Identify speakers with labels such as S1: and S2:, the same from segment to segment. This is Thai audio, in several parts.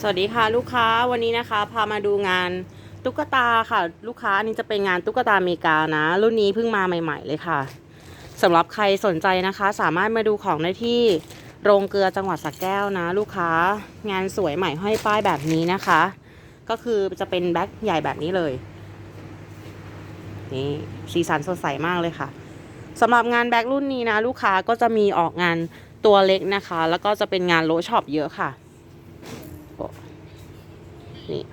S1: สวัสดีค่ะลูกค้าวันนี้นะคะ พามาดูงานตุ๊กตาค่ะ ลูกค้านนี้จะเป็นงานตุ๊กตาอเมริกานะ รุ่นนี้เพิ่งมาใหม่ ๆ เลยค่ะสำหรับใครสนใจนะคะ สามารถมาดูของได้ที่โรงเกลือจังหวัดสระแก้วนะ ลูกค้างานสวยใหม่ห้อยป้ายแบบนี้นะคะ ก็คือจะเป็นแบ็คใหญ่แบบนี้เลยนี่สีสันสดใสมากเลยค่ะสำหรับงานแบ็ครุ่นนี้นะ ลูกค้าก็จะมีออกงานตัวเล็กนะคะ แล้วก็จะเป็นงานโลช็อปเยอะค่ะ นี่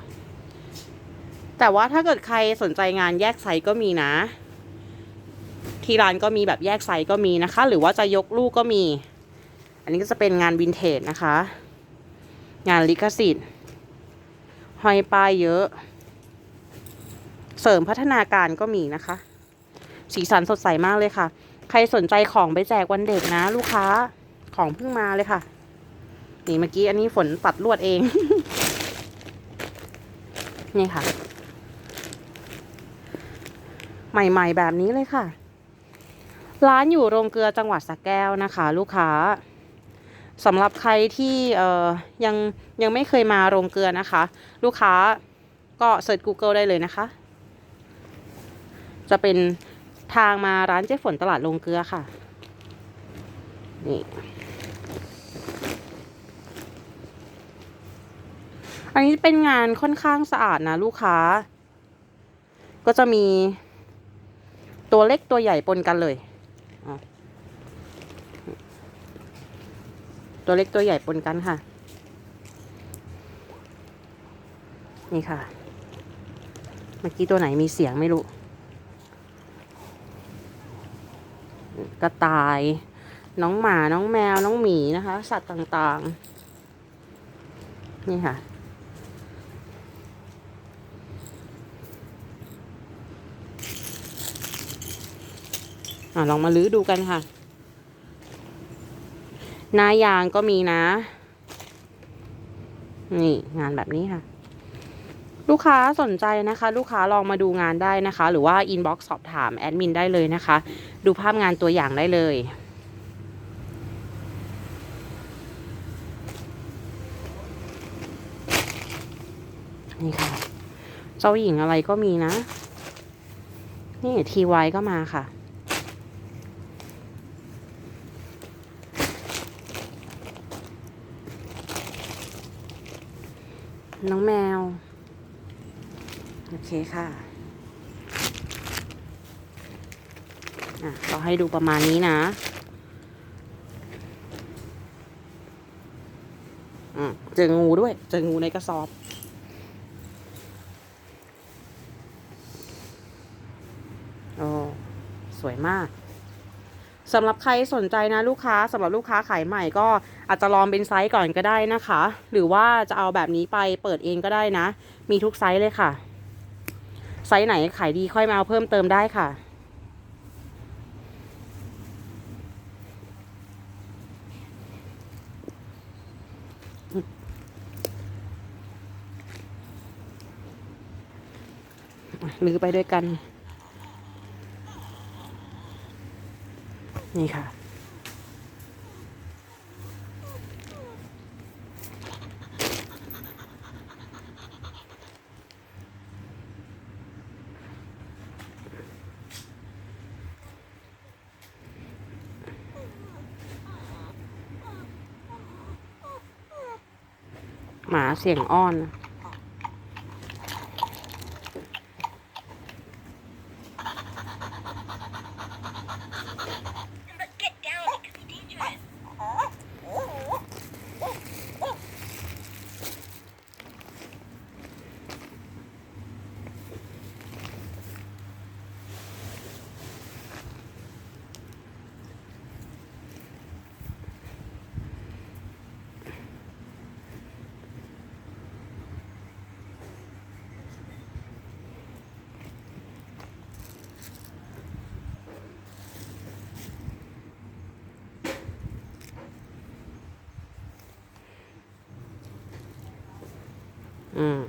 S1: แต่ว่าถ้าเกิดใครสนใจงานแยกไซส์ก็มีนะ ที่ร้านก็มีแบบแยกไซส์ก็มีนะคะ หรือว่าจะยกลูกก็มี อันนี้ก็จะเป็นงานวินเทจนะคะ งานลิขสิทธิ์ห้อยป้ายเยอะ เสริมพัฒนาการก็มีนะคะ สีสันสดใสมากเลยค่ะ ใครสนใจของไปแจกวันเด็กนะ ลูกค้าของเพิ่งมาเลยค่ะ นี่เมื่อกี้อันนี้ฝนปัดลวดเอง นี่ค่ะ ใหม่ๆแบบนี้เลยค่ะ ร้านอยู่โรงเกลือจังหวัดสระแก้วนะคะ ลูกค้าสำหรับใครที่เอ่อยังยังไม่เคยมาโรงเกลือนะคะ ลูกค้าก็เสิร์ช Google ได้เลยนะคะ จะเป็นทางมาร้านเจ๊ฝนตลาดโรงเกลือค่ะ นี่ อันนี้เป็นงานค่อนข้างสะอาดนะลูกค้า ก็จะมี ตัวเล็กตัวใหญ่ปนกันเลย ตัวเล็กตัวใหญ่ปนกันค่ะ นี่ค่ะ เมื่อกี้ตัวไหนมีเสียงไม่รู้ กระต่าย น้องหมา น้องแมว น้องหมีนะคะ สัตว์ต่างๆ นี่ค่ะ อะลองมาลื้อดูกันค่ะ หน้ายางก็มีนะ นี่งานแบบนี้ค่ะ ลูกค้าสนใจนะคะ ลูกค้าลองมาดูงานได้นะคะ หรือว่าอินบ็อกซ์สอบถามแอดมินได้เลยนะคะ ดูภาพงานตัวอย่างได้เลยนี่ค่ะ เจ้าหญิงอะไรก็มีนะ นี่ทีไวก็มาค่ะ น้องแมว โอเคค่ะอะก็ให้ดูประมาณนี้นะอืมเจองูด้วย เจองูในกระสอบ โอ้ สวยมาก สำหรับใครสนใจนะลูกค้าสำหรับลูกค้าขายใหม่ก็อาจจะลองเป็นไซส์ก่อนก็ได้นะคะ หรือว่าจะเอาแบบนี้ไปเปิดเองก็ได้นะ มีทุกไซส์เลยค่ะ ไซส์ไหนขายดีค่อยมาเอาเพิ่มเติมได้ค่ะลือไปด้วยกัน นี่ค่ะ หมาเสียงอ้อน อืม